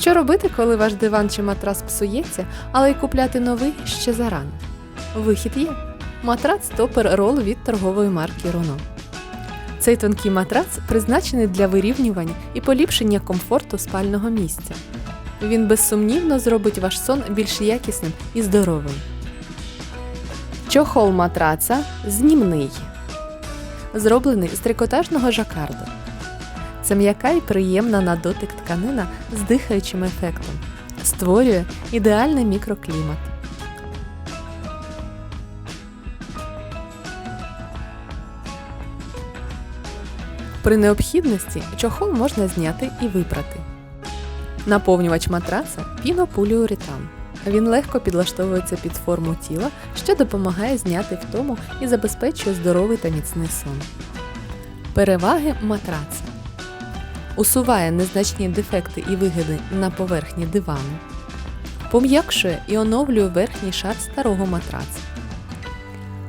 Що робити, коли ваш диван чи матрас псується, але й купляти новий ще зарано? Вихід є. Матрац Топер Рол від торгової марки Руно. Цей тонкий матрац призначений для вирівнювання і поліпшення комфорту спального місця. Він безсумнівно зробить ваш сон більш якісним і здоровим. Чохол матраца знімний. Зроблений з трикотажного жакарду. Це м'яка і приємна на дотик тканина з дихаючим ефектом. Створює ідеальний мікроклімат. При необхідності чохол можна зняти і випрати. Наповнювач матраца пінополіуретан. Він легко підлаштовується під форму тіла, що допомагає зняти втому і забезпечує здоровий та міцний сон. Переваги матраца усуває незначні дефекти і вигиди на поверхні дивану, пом'якшує і оновлює верхній шар старого матраца.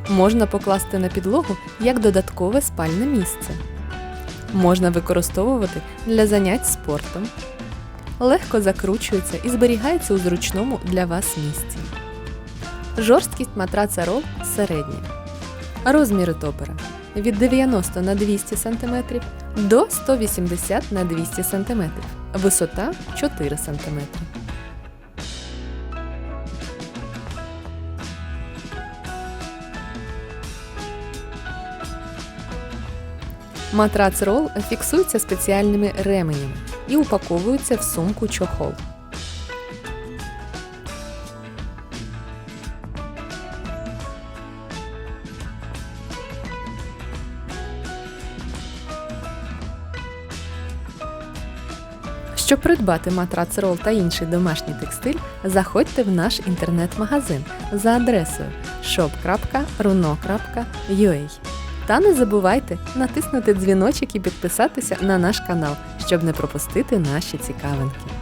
Можна покласти на підлогу як додаткове спальне місце. Можна використовувати для занять спортом. Легко закручується і зберігається у зручному для вас місці. Жорсткість матраца рол середня. Розміри топера від 90 на 200 см до 180 на 200 см. Висота 4 см. Матрац рол фіксується спеціальними ременями і упаковується в сумку чохол. Щоб придбати матрац рол та інший домашній текстиль, заходьте в наш інтернет-магазин за адресою shop.runo.ua. Та не забувайте натиснути дзвіночок і підписатися на наш канал, щоб не пропустити наші цікавинки.